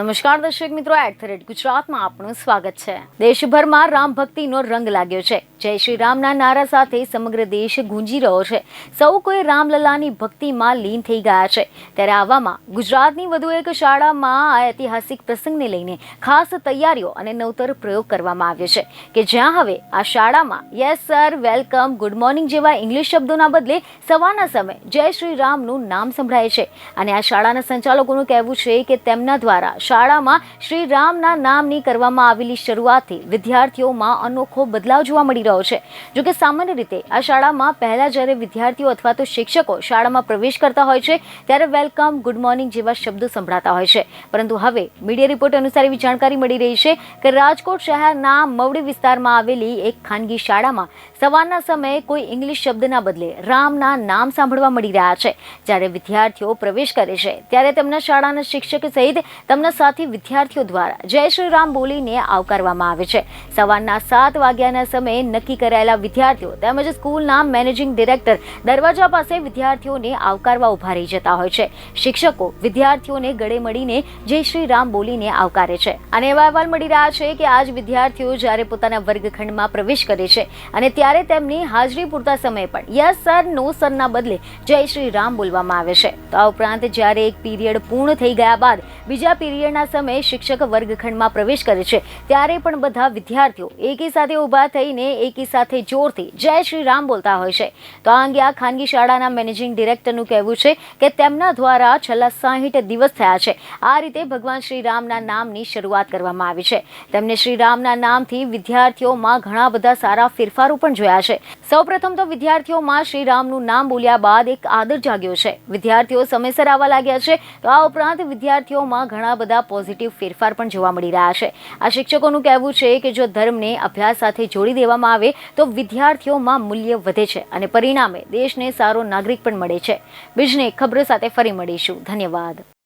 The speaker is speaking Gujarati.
નમસ્કાર દર્શક મિત્રો એટ ધ રેટ ગુજરાતમાં આપનું સ્વાગત છે. દેશભરમાં રામ ભક્તિનો રંગ લાગ્યો છે. જય શ્રી રામના નારા સાથે સમગ્ર દેશ ગુંજી રહ્યો છે. સૌ કોઈ રામલલાની ભક્તિમાં લીન થઈ ગયા છે. ત્યારે આવામાં ગુજરાતની વધુ એક શાળામાં આ ઐતિહાસિક પ્રસંગને લઈને ખાસ તૈયારીઓ અને નવતર પ્રયોગ કરવામાં આવ્યો છે કે જ્યાં હવે આ શાળામાં yes sir, welcome, good morning જેવા ઇંગ્લિશ શબ્દોના બદલે સવારના સમયે જય શ્રી રામનું નામ સંભળાય છે. અને આ શાળાના સંચાલકોનું કહેવું છે કે તેમના દ્વારા શાળામાં શ્રી રામના નામની કરવામાં આવેલી શરૂઆતથી વિદ્યાર્થીઓમાં અનોખો બદલાવ જોવા મળી રહ્યો છે. જો સામાન્ય રીતે આ શાળામાં પહેલા જ્યારે વિદ્યાર્થીઓ અથવા તો શિક્ષકો શાળામાં પ્રવેશ કરતા હોય છે, ત્યારે વેલકમ, ગુડ મોર્નિંગ જેવા શબ્દો સંભળાતા હોય છે. પરંતુ હવે મીડિયા રિપોર્ટ અનુસાર એવી જાણકારી મળી રહી છે કે રાજકોટ શહેરના મવડી વિસ્તારમાં આવેલી એક ખાનગી શાળામાં સવારના સમયે કોઈ ઇંગ્લિશ શબ્દના બદલે રામના નામ સાંભળવા મળી રહ્યા છે. જ્યારે વિદ્યાર્થીઓ પ્રવેશ કરે છે, ત્યારે તેમના શાળાના શિક્ષક સહિત તેમના સાથી વિદ્યાર્થીઓ દ્વારા જય શ્રી રામ બોલીને આવકારવામાં આવે છે. સવારના સાત વાગ્યાના સમયે નક્કી કરાયેલા વિદ્યાર્થીઓ તેમજ સ્કૂલના મેનેજિંગ ડિરેક્ટર દરવાજા પાસે વિદ્યાર્થીઓને આવકારવા ઊભા રહી જતા હોય છે. શિક્ષકો વિદ્યાર્થીઓને ગળે મળીને જય શ્રી રામ બોલીને આવકારે છે. અને એવા અહેવાલ મળી રહ્યા છે કે આજ વિદ્યાર્થીઓ જ્યારે પોતાના વર્ગખંડમાં પ્રવેશ કરે છે અને ત્યારે તેમની હાજરી પૂરતા સમયે પણ યસ સર, નો સરના બદલે જય શ્રી રામ બોલવામાં આવે છે. તો આ ઉપરાંત જ્યારે એક પીરિયડ પૂર્ણ થઈ ગયા બાદ બીજા પીરિયડના સમયે શિક્ષક વર્ગખંડમાં પ્રવેશ કરે છે, ત્યારે પણ બધા વિદ્યાર્થીઓ એકી સાથે ઊભા થઈને એકી સાથે જોરથી જય શ્રી રામ બોલતા હોય છે. તો આ અંગે આ ખાનગી શાળાના મેનેજિંગ ડિરેક્ટરનું કહેવું છે કે તેમના દ્વારા છેલ્લા સાહીઠ દિવસ થયા છે. આ રીતે ભગવાન શ્રી રામના નામની શરૂઆત કરવામાં આવી છે. તેમને શ્રી રામના નામથી વિદ્યાર્થીઓમાં ઘણા બધા સારા ફેરફારો પણ જોયા છે. સૌપ્રથમ તો વિદ્યાર્થીઓમાં શ્રી રામનું નામ બોલ્યા બાદ એક આદર જાગ્યો છે. વિદ્યાર્થીઓ સમયસર આવવા લાગ્યા છે, તો આ ઉપરાંત વિદ્યાર્થીઓમાં ઘણા બધા પોઝિટિવ ફેરફાર પણ જોવા મળી રહ્યા છે. આ શિક્ષકોનું કહેવું છે કે જો ધર્મને અભ્યાસ સાથે જોડી દેવામાં આવે તો વિદ્યાર્થીઓમાં મૂલ્ય વધે છે અને પરિણામે દેશને સારો નાગરિક પણ મળે છે. બીજને ખબરો સાથે ફરી મળીશું. ધન્યવાદ.